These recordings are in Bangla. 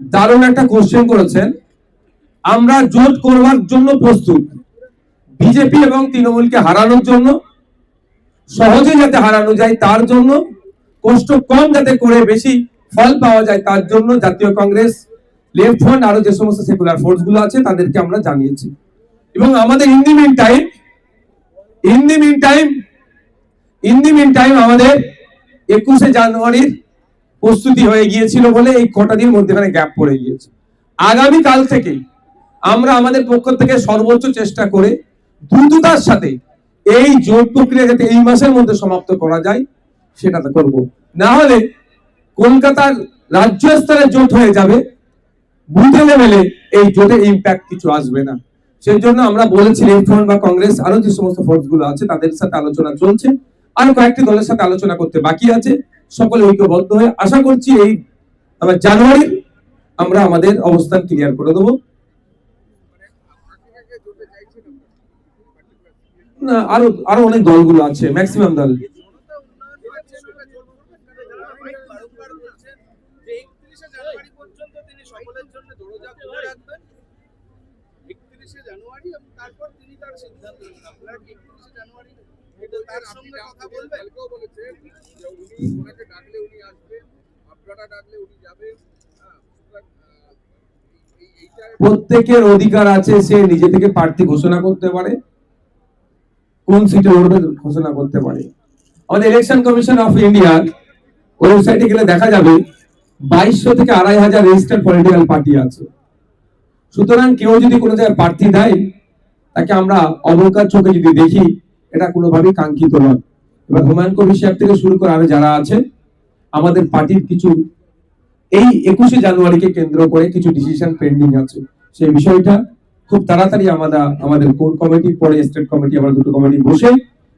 দারুণ একটা কোশ্চেন করেছেন। আমরা জোট করবার জন্য প্রস্তুত। বিজেপি এবং তৃণমূলকে হারানোর জন্য, সহজে যাতে হারানো যায় তার জন্য, কষ্ট কম যাতে করে বেশি ফল পাওয়া যায় তার জন্য জাতীয় কংগ্রেস লেফট ফ্রন্ট আরও যে সমস্ত সেকুলার ফোর্সগুলো আছে তাদেরকে আমরা জানিয়েছি। এবং আমাদের in the meantime in the meantime in the meantime আমাদের একুশে জানুয়ারির প্রস্তুতি হয়ে গিয়েছিল বলে এই কটা দিন মধ্যেখানে গ্যাপ পড়ে গিয়েছে। আগামী কাল থেকেই আমরা আমাদের পক্ষ থেকে সর্বোচ্চ চেষ্টা করে দ্রুততার সাথে এই জোট প্রক্রিয়া যাতে এই মাসের মধ্যে সমাপ্ত করা যায়, সেটা করব। না হলে কলকাতার রাজ্য স্তরে জোট হয়ে যাবে, বুথে লেভেলে এই জোটের ইম্প্যাক্ট কিছু আসবে না। সেই জন্য আমরা বলেছি লেফট বা কংগ্রেস আরও যে সমস্ত ফোর্সগুলো আছে, তাদের সাথে আলোচনা চলছে। আরও কয়েকটি দলের সাথে আলোচনা করতে বাকি আছে। সকলে ঐক্যবদ্ধ হয়ে আশা করছি এই জানুয়ারি আমরা আমাদের অবস্থান ক্লিয়ার করে দেবো। না, আরও আরও অনেক দলগুলো আছে ম্যাক্সিমাম দল। জানুয়ারি তারপর তিনি তার সিদ্ধান্ত আপনারা কি একত্রিশে জানুয়ারি তার সঙ্গে কথা বলবেন বলেছেন যে উনি ওনাকে ডাকলে উনি আসবেন আপনারা ডাকলে উনি যাবেন। হ্যাঁ, প্রত্যেকের অধিকার আছে সে নিজে থেকে প্রার্থী ঘোষণা করতে পারে। কোন সিটে লড়বে ঘোষণা করতে পারে। আমাদের ইলেকশন কমিশন অফ ইন্ডিয়ার ওয়েবসাইটে গেলে দেখা যাবে বাইশশো থেকে আড়াই হাজার রেজিস্টার্ড পলিটিক্যাল পার্টি আছে। সুতরাং কেউ যদি কোনো জায়গায় প্রার্থী দেয় তাকে আমরা অবকার চোখে যদি দেখি এটা কোনোভাবেই কাঙ্ক্ষিত নয়। এবার হুমায়ুন কবির সাহেব থেকে শুরু করে আরও যারা আছে, আমাদের পার্টির কিছু এই একুশে জানুয়ারিকে কেন্দ্র করে কিছু ডিসিশন পেন্ডিং আছে। সেই বিষয়টা খুব তাড়াতাড়ি আমরা আমাদের কোর কমিটি, পরে স্টেট কমিটি আমরা দুটো কমিটি বসে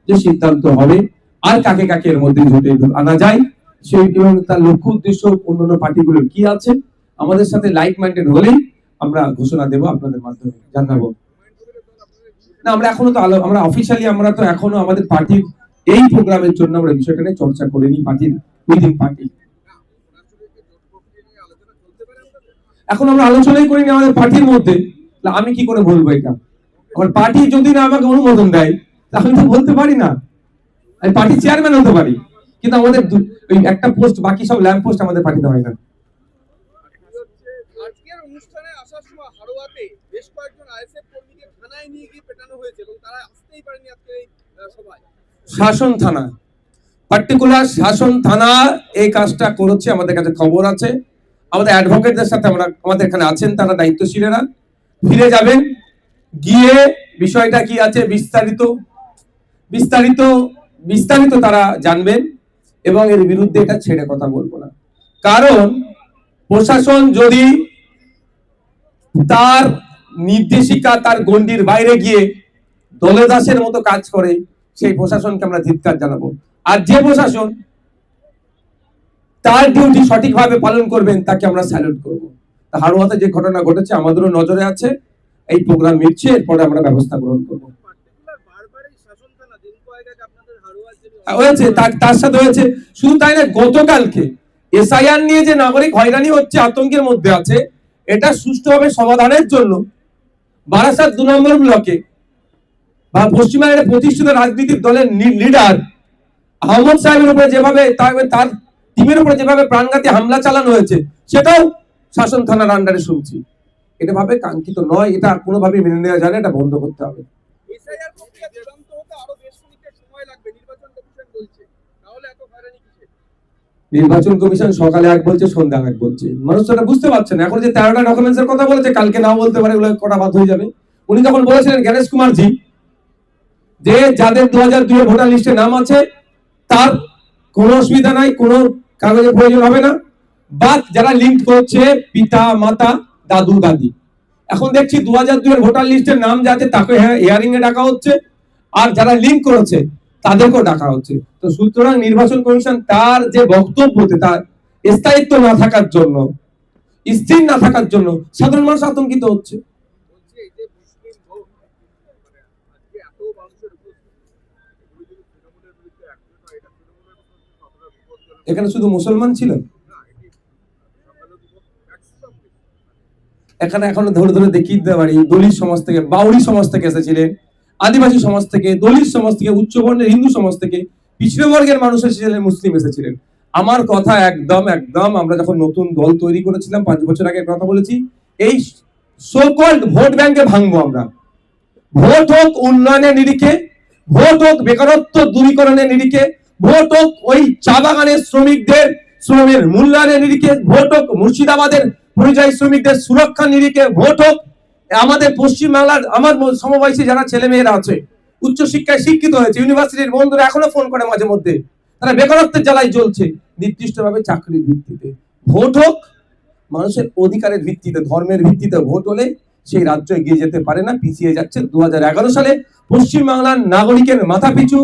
যে সিদ্ধান্ত হবে আর কাকে কাকে এর মধ্যে জোটে আনা যায়। সেই এবং তার লক্ষ্য উদ্দেশ্য অন্যান্য পার্টিগুলোর কি আছে, আমাদের সাথে লাইক মাইন্ডেড হলেই আমরা ঘোষণা দেব আপনাদের মাধ্যমে, জানাব। না, আমরা এখনও তো আলো আমরা অফিসিয়ালি আমরা তো এখনও আমাদের পার্টির এই প্রোগ্রামের জন্য আমরা বিষয়টা নিয়ে চর্চা করিনি, পার্টির উইদিন পার্টি। এখন আমরা আলোচনাই করিনি আমাদের পার্টির মধ্যে। আমি কি করে বলব এটা? আমার পার্টি যদি না আমাকে অনুমোদন দেয় তাহলে তো বলতে পারি না। আমি পার্টি চেয়ারম্যান হতে পারি। কিন্তু আমাদের ওই একটা পোস্ট বাকি সব ল্যাম্প পোস্ট আমাদের পার্টিতে হয় না। আজকের অনুষ্ঠানে আসার সময় হারোয়াতে বেশ কয়েকজন আইএসএফ কর্মীকে থানায় নিয়ে গিয়ে পেটানো হয়েছে এবং তারা আসতেই পারেনি আজকে এই সভায়। শাসন থানা। পার্টিকুলার শাসন থানা এই কাজটা করেছে, আমাদের কাছে খবর আছে। আমাদের অ্যাডভোকেটদের সাথে আমরা, আমাদের এখানে আছেন, তারা দায়িত্বশীলেরা। ফিরে যাবেন, গিয়ে বিষয়টা কি আছে বিস্তারিত বিস্তারিত বিস্তারিত তারা জানবেন এবং এর বিরুদ্ধে এটা ছেড়ে কথা বলব না। কারণ প্রশাসন যদি তার নির্দেশিকা তার গণ্ডির বাইরে গিয়ে দলদাসের মতো কাজ করে, সেই প্রশাসনকে আমরা ধিক্কার জানাব। আর যে প্রশাসন তার ডিউটি সঠিকভাবে পালন করবেন, তাকে আমরা স্যালুট করব। তা হারোয়াতে যে ঘটনা ঘটেছে, আমাদেরও নজরে আছে। এই প্রোগ্রাম মিটছে, এরপরে আমরা ব্যবস্থা গ্রহণ করব। হয়েছে, তার সাথে হয়েছে। শুধু তাই না, গতকালকে এসআইআর নিয়ে যে নাগরিক হয়রানি হচ্ছে, আতঙ্কের মধ্যে আছে, এটা সুষ্ঠুভাবে সমাধানের জন্য বারাসাত দু নম্বর ব্লকে বা পশ্চিমবঙ্গের প্রতিষ্ঠিত রাজনৈতিক দলের লিডার আহমদ সাহেবের উপরে যেভাবে তার- টিমের উপরে যেভাবে প্রাণঘাতী হামলা চালানো হয়েছে, সেটাও শাসন থানার আন্ডারে শুনছি। এটা ভাবে কাঙ্ক্ষিত নয়, এটা কোনোভাবে মেনে নেওয়া যায় না, এটা বন্ধ করতে হবে এসআইআর প্রক্রিয়া চূড়ান্ত হতে আরও বেশ খানিকটা সময় লাগবে নির্বাচন কমিশন বলছে তাহলে এত হয়রানি কিসের নির্বাচন কমিশন সকালে এক বলছে, সন্ধ্যা এক বলছে। মানুষ তো বুঝতে পারছে না। এখন যে তেরোটা ডকুমেন্টস এর কথা বলেছে, কালকে নাও বলতে পারে কটা বাদ হয়ে যাবে। উনি যখন বলেছিলেন, গণেশ কুমারজি যে যাদের দু হাজার দুই ভোটার লিস্টে নাম আছে, তার কোনো অসুবিধা নাই, কোনো কাগজের প্রয়োজন হবে না। বাদ যারা লিঙ্ক করছে, পিতা, মাতা, দাদু, দাদি। এখন দেখছি দু হাজার দুই ভোটার লিস্টের নাম যা আছে, তাকে হিয়ারিং এ ডাকা হচ্ছে। আর যারা লিঙ্ক করেছে, তাদেরকেও ডাকা হচ্ছে। তো সুতরাং নির্বাচন কমিশন তার যে বক্তব্যতে তার স্থায়িত্ব না থাকার জন্য, স্থির না থাকার জন্য সাধারণ মানুষ আতঙ্কিত হচ্ছে। এখানে শুধু মুসলমান ছিলেন? এখানে এখন ধরে ধরে দেখি দিতে দলিত সমাজ থেকে বাউরি সমাজ থেকে এসেছিলেন, আদিবাসী সমাজ থেকে, দলিত সমাজ থেকে, উচ্চবর্ণের হিন্দু সমাজ থেকে পিছিয়ে বর্গের মানুষ এসেছিলেন, মুসলিম এসেছিলেন। আমার কথা একদম একদম, আমরা যখন নতুন দল তৈরি করেছিলাম, পাঁচ বছর আগে কথা বলেছি, এই সোকল্ড ভোট ব্যাংকে ভাঙবো আমরা। ভোট হোক উন্নয়নের নিরিখে, ভোট হোক বেকারত্ব দূরীকরণের নিরিখে, ভোট হোক ওই চা বাগানের শ্রমিকদের, শ্রমের মূল্যায়নের নিরিখে, ভোট হোক মুর্শিদাবাদের পরিযায়ী শ্রমিকদের সুরক্ষার নিরিখে, ভোট হোক আমাদের পশ্চিমবাংলার, আমার সমবয়সী যারা ছেলে মেয়েরা আছে উচ্চশিক্ষায় শিক্ষিত হয়েছে ইউনিভার্সিটির বন্ধুরা এখনও ফোন করে মাঝে মধ্যে। তারা বেকারত্বের জ্বালায় জ্বলছে। নির্দিষ্টভাবে চাকরির ভিত্তিতে। ভোট হোক, মানুষের অধিকারের ভিত্তিতে, ধর্মের ভিত্তিতে ভোট হলে সেই রাজ্য এগিয়ে যেতে পারে না, পিছিয়ে যাচ্ছে। দু সালে পশ্চিমবাংলার নাগরিকের মাথা পিছু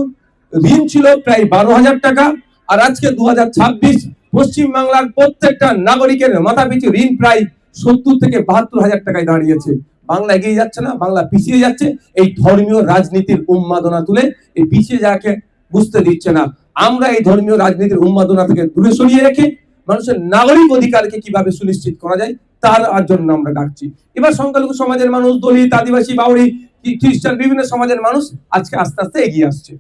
ঋণ ছিল প্রায় বারো হাজার টাকা। আর আজকে দু হাজার ছাব্বিশ পশ্চিমবাংলার প্রত্যেকটা নাগরিকের মাথা পিছু ঋণ প্রায় সত্তর থেকে বাহাত্তর হাজার টাকায় দাঁড়িয়েছে। বাংলা এগিয়ে যাচ্ছে না বাংলা পিছিয়ে যাচ্ছে। এই ধর্মীয় রাজনীতির উন্মাদনা তুলে এই পিছিয়ে যাকে বুঝতে দিচ্ছে না। আমরা এই ধর্মীয় রাজনীতির উন্মাদনা থেকে দূরে সরিয়ে রেখে মানুষের নাগরিক অধিকারকে কীভাবে সুনিশ্চিত করা যায় তার জন্য আমরা ডাকছি। এবার সংখ্যালঘু সমাজের মানুষ দলিত আদিবাসী বাউরি খ্রিস্টান বিভিন্ন সমাজের মানুষ আজকে আস্তে আস্তে এগিয়ে আসছে।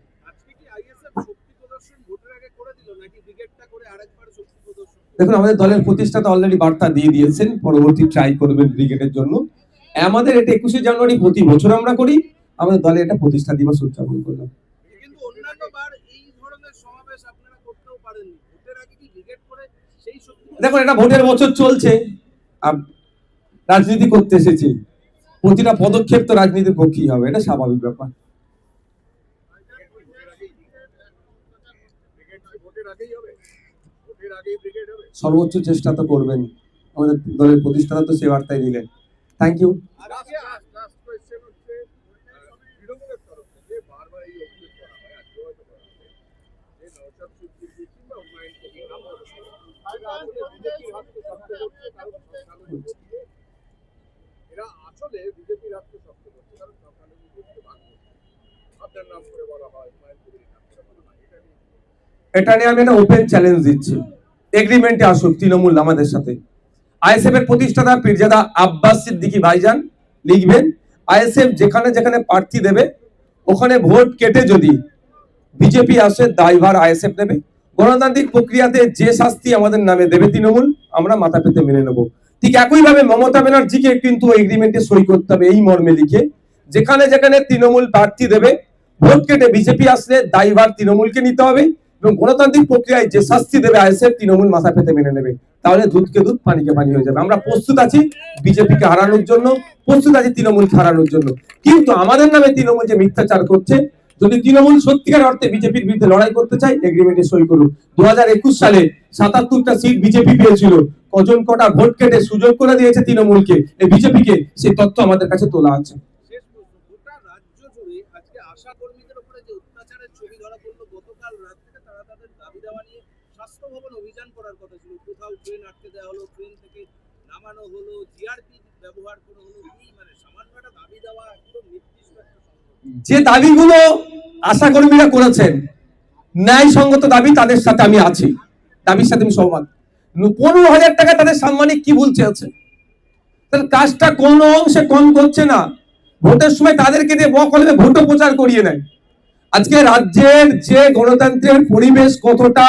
দেখুন আমাদের দলের প্রতিষ্ঠাতা অলরেডি বার্তা দিয়ে দিয়েছেন পরবর্তী ট্রাই করবেন ব্রিগেডের জন্য। আমাদের এটা একুশে জানুয়ারি প্রতি বছর আমরা করি আমাদের দলে এটা প্রতিষ্ঠা দিবস উদযাপন করলাম। দেখুন এটা ভোটের বছর চলছে। রাজনীতি করতে এসেছি। প্রতিটা পদক্ষেপ তো রাজনীতির পক্ষেই হবে এটা স্বাভাবিক ব্যাপার। সর্বোচ্চ চেষ্টা তো করবেন। আমাদের দলের প্রতিষ্ঠাতা তো সে বার্তাই দিলেন। থ্যাংক ইউ এরা আসলে বিজেপির আপনার বলা হয় এটা নিয়ে আমি একটা ওপেন চ্যালেঞ্জ দিচ্ছি। এগ্রিমেন্টে আসুক, তৃণমূল আমাদের সাথে। আইএসএফ এর প্রতিষ্ঠাতা পীরজাদা আব্বাস সিদ্দিকী ভাইজান লিখবেন, আইএসএফ যেখানে যেখানে প্রার্থী দেবে, ওখানে ভোট কেটে যদি বিজেপি আসে, দায়ভার আইএসএফ নেবে। গণতান্ত্রিক প্রক্রিয়াতে যে শাস্তি আমাদের নামে দেবে তৃণমূল, আমরা মাথা পেতে মেনে নেব। ঠিক একইভাবে মমতা ব্যানার্জিকে কিন্তু এগ্রিমেন্টে সই করতে হবে, এই মর্মে লিখে, যেখানে যেখানে তৃণমূল প্রার্থী দেবে, ভোট কেটে বিজেপি আসলে দায়ভার তৃণমূলকে নিতে হবে এবং গণতান্ত্রিক প্রক্রিয়ায় যে শাস্তি দেবে আইএসএফ, তৃণমূল মাথা পেতে মেনে নেবে। তাহলে দুধকে দুধ, পানিকে পানি হয়ে যাবে। আমরা প্রস্তুত আছি বিজেপিকে হারানোর জন্য, প্রস্তুত আছি তৃণমূলকে হারানোর জন্য। কিন্তু আমাদের নামে তৃণমূল যে মিথ্যাচার করছে, যদি তৃণমূল সত্যিকার অর্থে বিজেপির বিরুদ্ধে লড়াই করতে চায় এগ্রিমেন্টে সই করুন। দু সালে সাতাত্তরটা সিট বিজেপি পেয়েছিল। কজন কটা ভোট কেটে সুযোগ করে দিয়েছে তৃণমূলকে, এই বিজেপিকে, সেই তথ্য আমাদের কাছে তোলা আছে। স্বাস্থ্য ভবন অভিযান করার কথা ছিল। কোথাও ট্রেন আটকে দেওয়া হলো ট্রেন থেকে নামানো হলো জিআরপি ব্যবহার করা হলো, কি মানে সামান্য একটা দাবি দেওয়া একদম নির্দিষ্ট যে দাবিগুলো আশা কর্মীরা করেছেন, ন্যায়সঙ্গত দাবি তাদের সাথে আমি আছি। দাবির সাথে আমি সহমত। পনেরো হাজার টাকা তাদের সাম্মানিক কি বলছে আছে তাহলে কাজটা কোন অংশে কম করছে না। ভোটের সময় তাদেরকে দিয়ে বকলমে ভোটও প্রচার করিয়ে নেয়। আজকে রাজ্যের যে গণতন্ত্রের পরিবেশ কতটা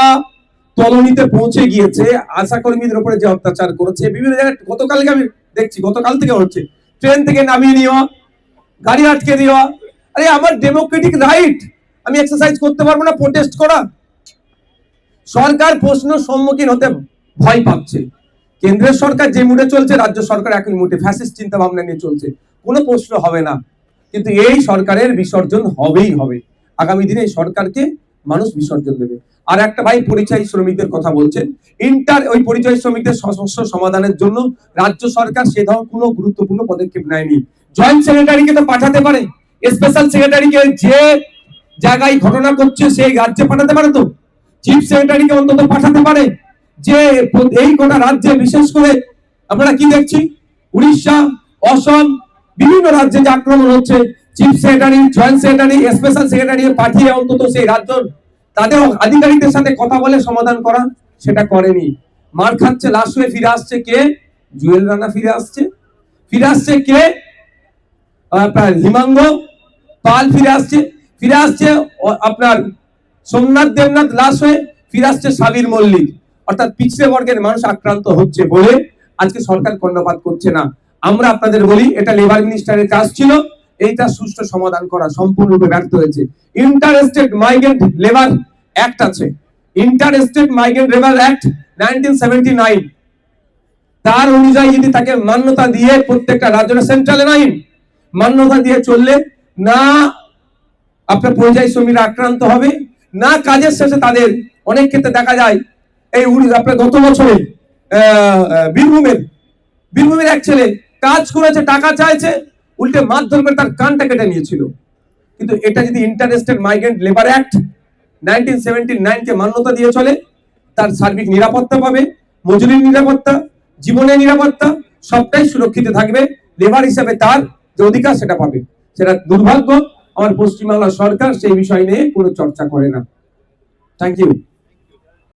তলনিতে পৌঁছে গিয়েছে, আশা কর্মীদের উপরে যে অত্যাচার করেছে, বিভিন্ন জায়গায় গতকালকে আমি দেখছি, গতকাল থেকে হচ্ছে, ট্রেন থেকে নামিয়ে নেওয়া, গাড়ি আটকে দেওয়া, আরে আমার ডেমোক্রেটিক রাইট আমি এক্সারসাইজ করতে পারব না প্রোটেস্ট করা। সরকার প্রশ্ন সম্মুখীন হতে ভয় পাচ্ছে। কেন্দ্রের সরকার যে মুডে চলছে, রাজ্য সরকার একই মুডে ফ্যাসিস্ট চিন্তা ভাবনা নিয়ে চলছে। কোনো প্রশ্ন হবে না। কিন্তু এই সরকারের বিসর্জন হবেই হবে। আগামী দিনে এই সরকারকে মানুষ বিসর্জন দেবে। আর একটা ভাই পরিচয় শ্রমিকদের কথা বলছেন, ইন্টার, ওই পরিচয় শ্রমিকদের সমস্যা সমাধানের জন্য রাজ্য সরকার সে কোনো গুরুত্বপূর্ণ পদক্ষেপ নেয়নি। জয়েন্ট সেক্রেটারিকে তো পাঠাতে পারে স্পেশাল সেক্রেটারিকে যে জায়গায় ঘটনা করছে সেই রাজ্যে পাঠাতে পারে তো? চিফ সেক্রেটারিকে অন্তত পাঠাতে পারে যে এই গোটা রাজ্যে, বিশেষ করে আমরা কি দেখছি উড়িষ্যা, অসম, বিভিন্ন রাজ্যে যে আক্রমণ হচ্ছে chief secretary joint secretary special secretary পাঠিয়ে অন্তত সেই রাজ্য তাদের আধিকারিকদের সাথে কথা বলে সমাধান করা, সেটা করেনি। মার খাচ্ছে, লাশ হয়ে ফিরে আসছে কে? জুয়েল রানা ফিরে আসছে। ফিরে আসছে কে? আপনার হিমাঙ্গ পাল ফিরে আসছে। ফিরে আসছে আপনার সোমনাথ দেবনাথ লাশ হয়ে ফিরে আসছে সাবির মল্লিক। অর্থাৎ পিছড়ে বর্গের মানুষ আক্রান্ত হচ্ছে বলে আজকে সরকার কর্ণপাত করছে না। আমরা আপনাদের বলি, এটা লেবার মিনিস্টারের কাজ ছিল। এইটা সুষ্ঠু সমাধান করা সম্পূর্ণরূপে ব্যর্থ হয়েছে। ইন্টারেস্টেড মাইগ্রেন্ট লেবার অ্যাক্ট আছে। Interstate migrant labour act nineteen তার অনুযায়ী যদি তাকে মান্যতা দিয়ে প্রত্যেকটা রাজ্যের সেন্ট্রাল আইন মান্যতা দিয়ে চললে না আপনার পরিযায়ী শ্রমিকরা আক্রান্ত হবে, না কাজের শেষে তাদের অনেক ক্ষেত্রে দেখা যায়, এই আপনার গত বছরে বীরভূমের বীরভূমের এক ছেলে কাজ করেছে, টাকা চাইছে, উল্টে করে তার কানটা কেটে নিয়েছিল। কিন্তু এটা যদি interested migrant labour act nineteen কে মান্যতা দিয়ে চলে, তার সার্বিক নিরাপত্তা পাবে, মজুরির নিরাপত্তা, জীবনের নিরাপত্তা, সবটাই সুরক্ষিত থাকবে লেবার হিসাবে তার যে অধিকার সেটা পাবে। সেটা দুর্ভাগ্য, আমার পশ্চিমবাংলা সরকার সেই বিষয় নিয়ে কোনো চর্চা করে না। Thank you